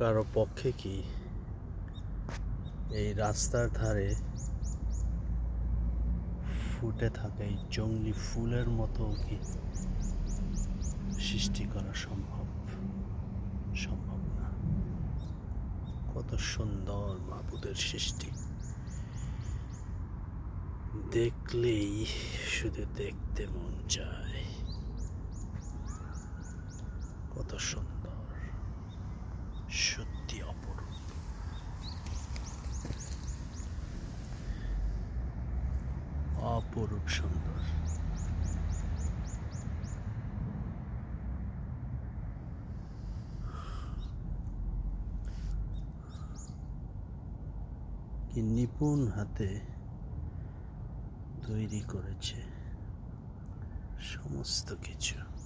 কারও পক্ষে কি এই রাস্তার ধারে ফুটে থাকা এই জঙ্গলি ফুলের মতো কি সৃষ্টি করা সম্ভব? সম্ভব না। কত সুন্দর মাবুদের সৃষ্টি। দেখলেই শুধু দেখতে মন চায়। কত সুন্দর। সত্যি অপরূপ। অপরূপ সুন্দর। কি নিপুণ হাতে তৈরি করেছে সমস্ত কিছু।